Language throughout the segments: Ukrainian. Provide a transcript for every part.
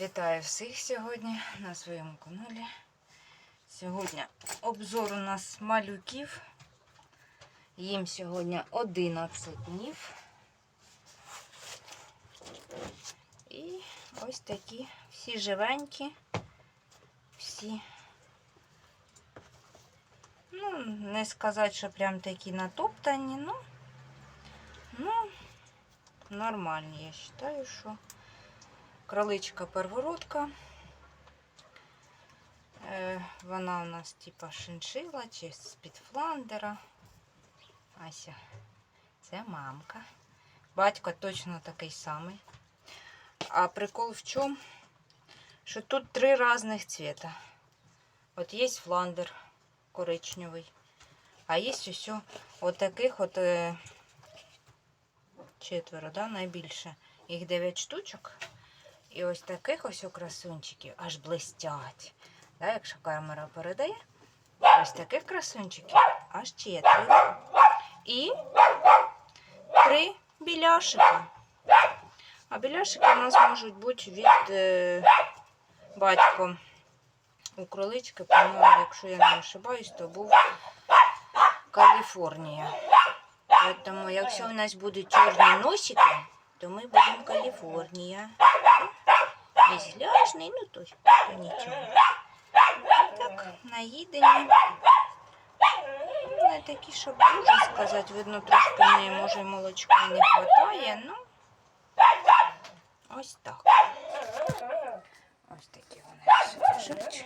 Вітаю всіх сьогодні на своєму каналі. Сьогодні обзор у нас малюків. Їм сьогодні 11 днів. І ось такі всі живенькі, всі. Ну, не сказати, що прям такі натоптані, ну, ну, нормальні, я вважаю, що. Кроличка первородка. Е, Вона у нас типа шиншила чи з-під фландера. Ася, це мамка. Батько точно такий самий. А прикол в чому? Що тут три різних цвіта. От є фландер коричневий, а є ось от таких от е, четверо, да, найбільше. Їх 9 штучок. І ось таких ось красунчиків аж блистять. Да, якщо камера передає, ось таких красунчиків аж четверо. І три біляшика. А біляшики у нас можуть бути від е, батька у кролички, по-моєму, якщо я не ошибаюсь, то був Каліфорнія. Тому, якщо у нас будуть чорні носики, то ми будемо Каліфорнія. Візляжний, ну то, нічого. Так, наїдені. Не такі, щоб дуже сказати, видно, трошки мені, може, молочка не вистачає, ну ось так. Ось такі вони всі лежать.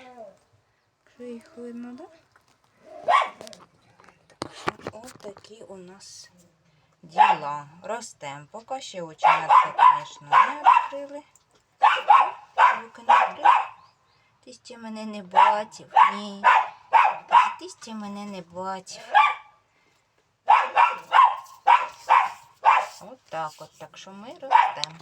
Що їх да? Так ось такі у нас діла. Ростем. Поки ще оченятка, звісно, не відкрили. Не. Ти ще мене не бачив. Ні. Ти ще мене не бачив. От так от. Так що ми ростемо.